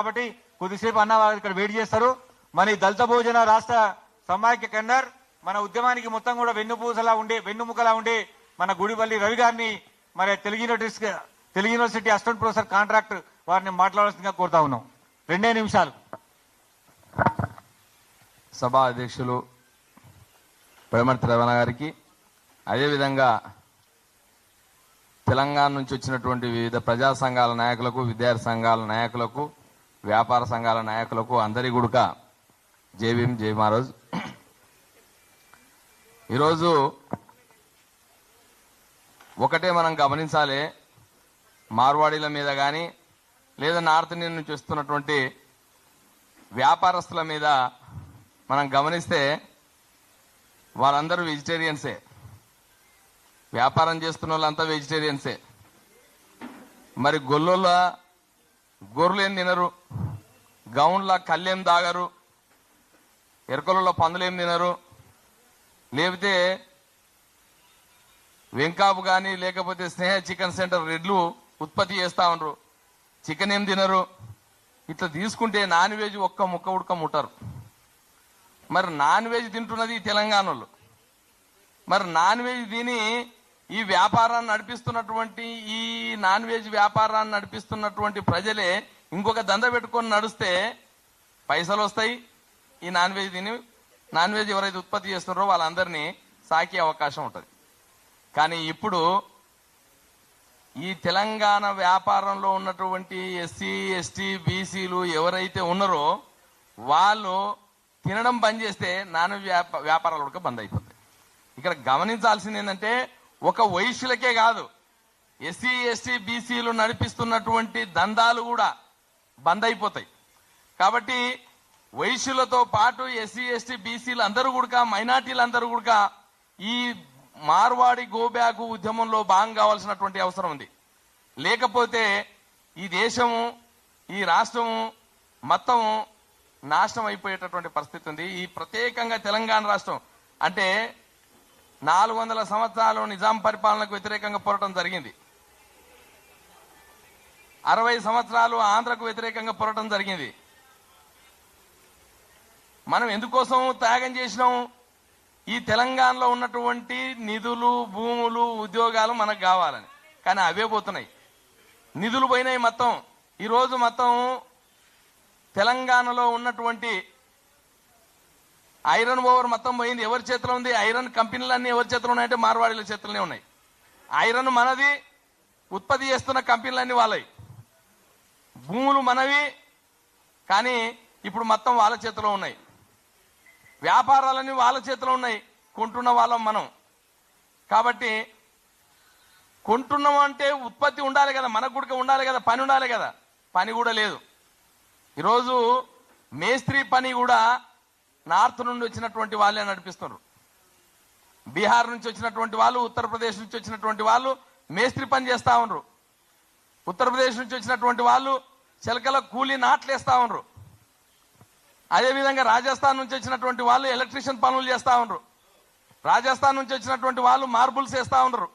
కాబట్టి కొద్దిసేపు అన్న వాళ్ళు ఇక్కడ వెయిట్ చేస్తారు. మరి దళిత భోజన రాష్ట్ర సమాఖ్య కన్నర్ మన ఉద్యమానికి మొత్తం కూడా వెన్నుపూసలా ఉండే వెన్నుముకలా ఉండే మన గుడిపల్లి రవి గారిని మరి Telugu university Telugu university assistant professor contract వారిని మాట్లాడాల్సిందిగా కోరుతా ఉన్నాం. రెండే నిమిషాలు. సభా అధ్యక్షులు పెడమర్తి రమణ గారికి అదేవిధంగా తెలంగాణ నుంచి వచ్చినటువంటి వివిధ ప్రజా సంఘాల నాయకులకు విద్యార్థి సంఘాల నాయకులకు వ్యాపార సంఘాల నాయకులకు అందరి గుడుక. జై భీమ్ జై మహారాజ్. ఈరోజు ఒకటే మనం గమనించాలి. మార్వాడీల మీద కానీ లేదా నార్త్ ఇండియన్ నుంచి వస్తున్నటువంటి వ్యాపారస్తుల మీద మనం గమనిస్తే వాళ్ళందరూ వెజిటేరియన్సే. వ్యాపారం చేస్తున్న వాళ్ళంతా వెజిటేరియన్సే. మరి గొల్లోళ్ళ గొర్రెలు ఏం తినరు. గౌన్ల కళ్ళేం తాగరు ఎరకలలో పందులు తినరు. లేకపోతే వెంకాపు కానీ లేకపోతే స్నేహ చికెన్ సెంటర్ రెడ్లు ఉత్పత్తి చేస్తా ఉండరు. చికెన్ ఏం తినరు. ఇట్లా తీసుకుంటే నాన్ వెజ్ ఒక్క ముక్క ఉడక ముట్టరు. మరి నాన్ వెజ్ తింటున్నది తెలంగాణలో మరి నాన్ వెజ్ తిని ఈ వ్యాపారాన్ని నడిపిస్తున్నటువంటి ఈ నాన్ వెజ్ వ్యాపారాన్ని నడిపిస్తున్నటువంటి ప్రజలే ఇంకొక దంద పెట్టుకొని నడిస్తే పైసలు వస్తాయి ఈ నాన్ వెజ్ తిని నాన్ వెజ్ ఎవరైతే ఉత్పత్తి చేస్తున్నారో వాళ్ళందరినీ సాకే అవకాశం ఉంటుంది. కానీ ఇప్పుడు ఈ తెలంగాణ వ్యాపారంలో ఉన్నటువంటి ఎస్సీ ఎస్టీ బీసీలు ఎవరైతే ఉన్నారో వాళ్ళు తినడం బంద్ చేస్తే నాన్ వ్యాప వ్యాపారాలు కూడా బంద్ అయిపోతాయి. ఇక్కడ గమనించాల్సింది ఏంటంటే ఒక వైశ్యులకే కాదు ఎస్సీ ఎస్టీ బీసీలు నడిపిస్తున్నటువంటి దందాలు కూడా బంద్ అయిపోతాయి కాబట్టి వైశ్యులతో పాటు ఎస్సీ ఎస్టీ బీసీలు అందరూ కూడా మైనార్టీలు అందరూ కూడా ఈ మార్వాడి గోబ్యాకు ఉద్యమంలో భాగం కావాల్సినటువంటి అవసరం ఉంది. లేకపోతే ఈ దేశము ఈ రాష్ట్రము మొత్తం నాశనం అయిపోయేటటువంటి పరిస్థితి ఉంది. ఈ ప్రత్యేకంగా తెలంగాణ రాష్ట్రం అంటే నాలుగు వందల సంవత్సరాలు నిజాం పరిపాలనకు వ్యతిరేకంగా పోరాటం జరిగింది. అరవై సంవత్సరాలు ఆంధ్రకు వ్యతిరేకంగా పోరాటం జరిగింది. మనం ఎందుకోసం త్యాగం చేసినాం? ఈ తెలంగాణలో ఉన్నటువంటి నిధులు భూములు ఉద్యోగాలు మనకు కావాలని. కానీ అవే పోతున్నాయి. నిధులు పోయినాయి మొత్తం. ఈరోజు మొత్తం తెలంగాణలో ఉన్నటువంటి ఐరన్ ఓవర్ మొత్తం పోయింది. ఎవరి చేతిలో ఉంది? ఐరన్ కంపెనీలన్నీ ఎవరి చేతిలో ఉన్నాయంటే మార్వాడీల చేతిలోనే ఉన్నాయి. ఐరన్ మనది ఉత్పత్తి చేస్తున్న కంపెనీలన్నీ వాళ్ళవి. భూములు మనవి కానీ ఇప్పుడు మొత్తం వాళ్ళ చేతిలో ఉన్నాయి. వ్యాపారాలన్నీ వాళ్ళ చేతిలో ఉన్నాయి. కొంటున్న వాళ్ళం మనం. కాబట్టి కొంటున్నాం అంటే ఉత్పత్తి ఉండాలి కదా మనకు కూడా ఉండాలి కదా పని ఉండాలి కదా. పని కూడా లేదు. ఈరోజు మేస్త్రి పని కూడా నార్త్ నుండి వచ్చినటువంటి వాళ్ళే నడిపిస్తున్నారు. బీహార్ నుంచి వచ్చినటువంటి వాళ్ళు ఉత్తరప్రదేశ్ నుంచి వచ్చినటువంటి వాళ్ళు మేస్త్రి పని చేస్తా ఉన్నారు. ఉత్తరప్రదేశ్ నుంచి వచ్చినటువంటి వాళ్ళు చిలకల నాట్లు వేస్తూ ఉన్నారు అదేవిధంగా రాజస్థాన్ నుంచి వచ్చినటువంటి వాళ్ళు ఎలక్ట్రీషియన్ పనులు చేస్తా ఉన్నారు రాజస్థాన్ నుంచి వచ్చినటువంటి వాళ్ళు మార్బుల్స్ వేస్తూ ఉన్నారు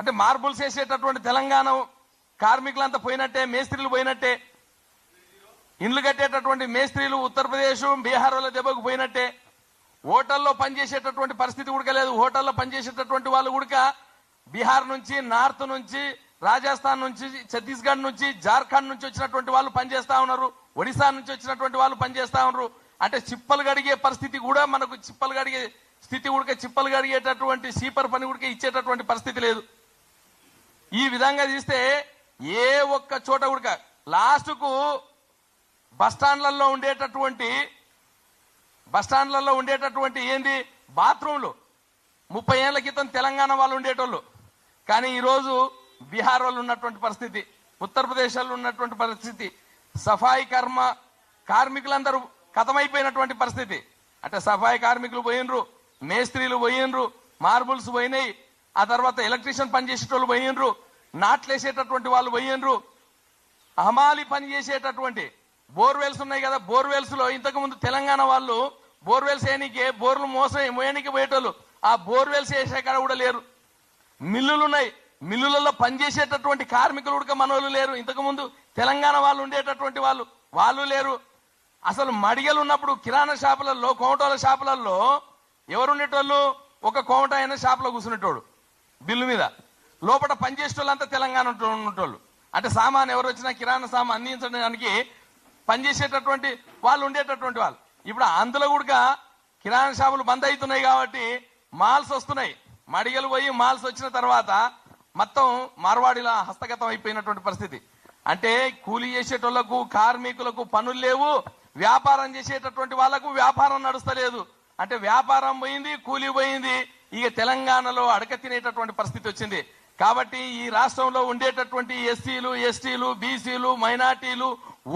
అంటే మార్బుల్స్ వేసేటటువంటి తెలంగాణ కార్మికులంతా పోయినట్టే మేస్త్రీలు పోయినట్టే. ఇండ్లు కట్టేటటువంటి మేస్త్రీలు ఉత్తరప్రదేశ్ బీహార్ వాళ్ళ దెబ్బకు పోయినట్టే. హోటల్లో పనిచేసేటటువంటి పరిస్థితి కూడా లేదు హోటల్లో పనిచేసేటటువంటి వాళ్ళు కూడా బీహార్ నుంచి నార్త్ నుంచి రాజస్థాన్ నుంచి ఛత్తీస్గఢ్ నుంచి జార్ఖండ్ నుంచి వచ్చినటువంటి వాళ్ళు పనిచేస్తా ఉన్నారు. ఒడిశా నుంచి వచ్చినటువంటి వాళ్ళు పనిచేస్తా ఉన్నారు. అంటే చిప్పలు గడిగే పరిస్థితి కూడా మనకు చిప్పలు గడిగే స్థితి కూడా చిప్పలు గడిగేటటువంటి సీపర్ పని ఉడికే ఇచ్చేటటువంటి పరిస్థితి లేదు. ఈ విధంగా తీస్తే ఏ ఒక్క చోట కూడా లాస్ట్కు బస్టాండ్లలో ఉండేటటువంటి బస్టాండ్లలో ఉండేటటువంటి ఏంది? బాత్రూంలు ముప్పై ఏళ్ళ క్రితం తెలంగాణ వాళ్ళు ఉండేటోళ్ళు. కానీ ఈరోజు బీహార్ వాళ్ళు ఉన్నటువంటి పరిస్థితి ఉత్తరప్రదేశ్లో ఉన్నటువంటి పరిస్థితి సఫాయి కర్మ కార్మికులందరూ కథమైపోయినటువంటి పరిస్థితి. అంటే సఫాయి కార్మికులు పోయినరు మేస్త్రీలు పోయినరు మార్బుల్స్ పోయినాయి ఆ తర్వాత ఎలక్ట్రీషియన్ పనిచేసేటోళ్ళు పోయినరు నాట్లేసేటటువంటి వాళ్ళు పోయినరు హమాలి పని చేసేటటువంటి బోర్వెల్స్ ఉన్నాయి కదా బోర్వెల్స్లో తెలంగాణ వాళ్ళు బోర్వెల్స్ వేయనికి బోర్లు మోసం మోయనికి పోయేటోళ్ళు ఆ బోర్వెల్స్ వేసే కాడ కూడా లేరు. మిల్లులు ఉన్నాయి మిల్లులలో పనిచేసేటటువంటి కార్మికులు ఉడక మనోళ్ళు లేరు. ఇంతకు ముందు తెలంగాణ వాళ్ళు ఉండేటటువంటి వాళ్ళు వాళ్ళు లేరు. అసలు మడిగలు ఉన్నప్పుడు కిరాణా షాపులలో కోమటోల షాపులలో ఎవరు ఉండేటోళ్ళు? ఒక కోమట అయిన షాపులో కూర్చునేటోడు బిల్లు మీద. లోపల పనిచేసేటోళ్ళంతా తెలంగాణ ఉండేటోళ్ళు. అంటే సామాన్ ఎవరు వచ్చినా కిరాణా సామాన్ అందించడానికి పనిచేసేటటువంటి వాళ్ళు ఉండేటటువంటి వాళ్ళు. ఇప్పుడు అందులో కూడా కిరాణా షాపులు బంద్ అవుతున్నాయి కాబట్టి మాల్స్ వస్తున్నాయి. మడిగలు పోయి మాల్స్ వచ్చిన తర్వాత మొత్తం మార్వాడిలా హస్తగతం అయిపోయినటువంటి పరిస్థితి. అంటే కూలీ చేసేటోళ్ళకు కార్మికులకు పనులు లేవు వ్యాపారం చేసేటటువంటి వాళ్ళకు వ్యాపారం నడుస్తలేదు. అంటే వ్యాపారం పోయింది కూలీ పోయింది ఇక తెలంగాణలో అడక తినేటటువంటి పరిస్థితి వచ్చింది. కాబట్టి ఈ రాష్ట్రంలో ఉండేటటువంటి ఎస్సీలు ఎస్టీలు బీసీలు మైనార్టీలు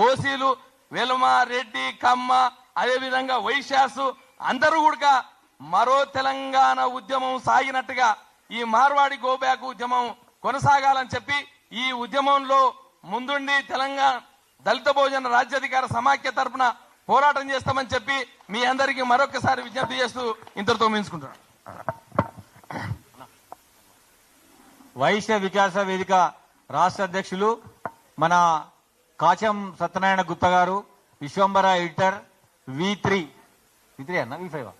ఓసీలు వెలుమ రెడ్డి కమ్మ అదేవిధంగా వైశ్యాసు అందరూ కూడా మరో తెలంగాణ ఉద్యమం సాగినట్టుగా ఈ మార్వాడి గోబ్యాక్ ఉద్యమం కొనసాగాలని చెప్పి ఈ ఉద్యమంలో ముందుండి తెలంగాణ దళిత భోజన రాజ్యాధికార సమాఖ్య తరఫున పోరాటం చేస్తామని చెప్పి మీ అందరికీ మరొకసారి విజ్ఞప్తి చేస్తూ ఇంతటితో మించుకుంటున్నాను వైశ్య వికాస వేదిక రాష్ట్ర అధ్యక్షులు మన కాచం సత్యనారాయణ గుప్తా గారు Vishwambara editor V three. V three అన్న? V five?